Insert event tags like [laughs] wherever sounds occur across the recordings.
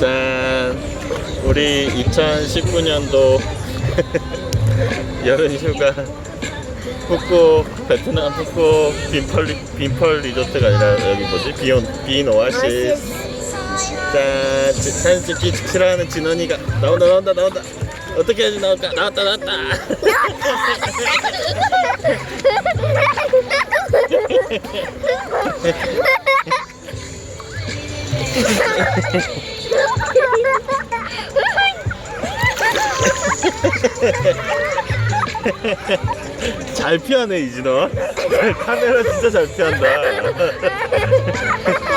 짠. 우리 2019년도 [laughs] 여름 휴가 푸꾸 베트남 푸꾸 빈펄 리- 빈펄 리조트가 아니라 여기 뭐지 비온 빈 오아시스. 짠. 지- 사진 찍기 싫어하는 진원이가 나온다 나온다 나온다. 어떻게 해야지 나올까? 나왔다 나왔다. [laughs] [laughs] [laughs] 잘 피하네 이진원. 카메라 진짜 잘 피한다.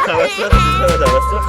잡았어? 진짜가 잡았어?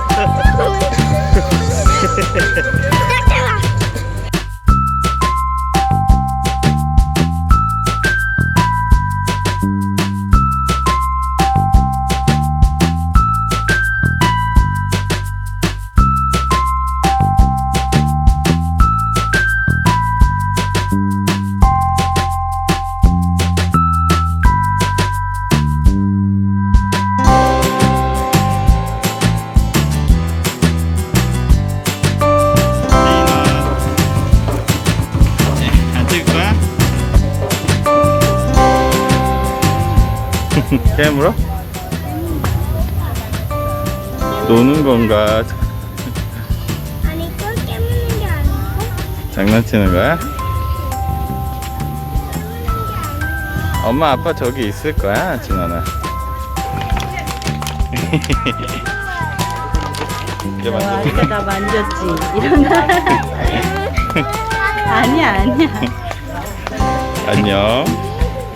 깨물어? 노는 건가? 아니 꿀 깨무는 게 아니고 장난치는 거야? 엄마 아빠 저기 있을 거야 진원아 [laughs] 이제 와, 만져 이거 나 만졌지. 일어나. [laughs] 아니야, 아니야. 안녕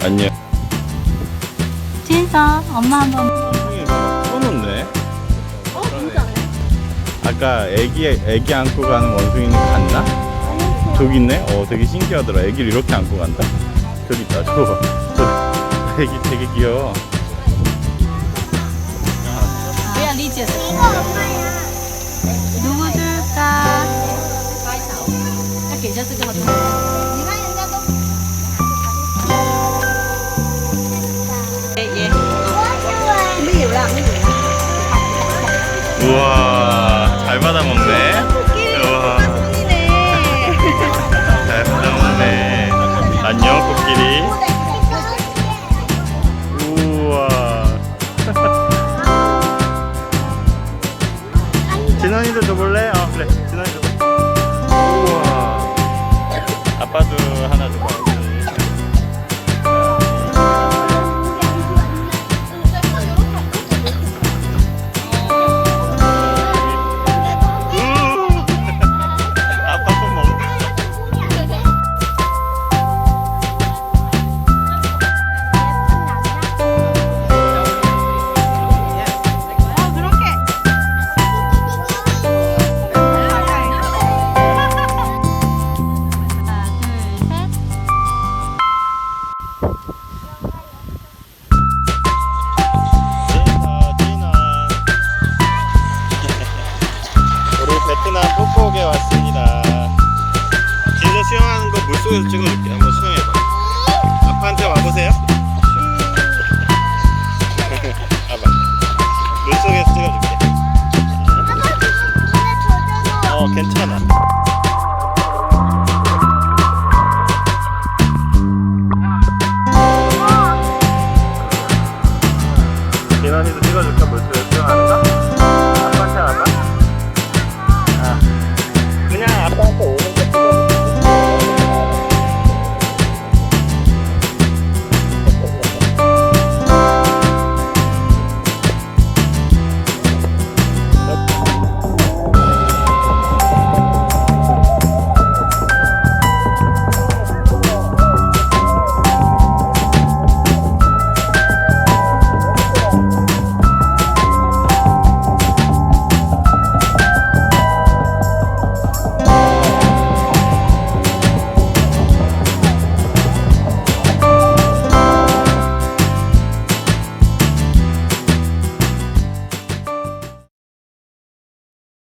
안녕 진짜? 엄마 한번. 손없네. 어 진짜네. 아까 애기 애기 안고 가는 원숭이는 갔나? 저기 있네? 어 되게 신기하더라. 애기를 이렇게 안고 간다? 저기 있다. 저거 봐. 애기. 되게 귀여워. 야 리즈? 이거 엄마야 누구 줄까? 이렇게 이제 쓰지 마 진원이도 줘볼래? 어 그래. 진원이 줘 우와. 아빠도 하나 줘봐 하는 거 물속에서 찍어줄게. 한번 수영해봐. 아빠한테 와보세요.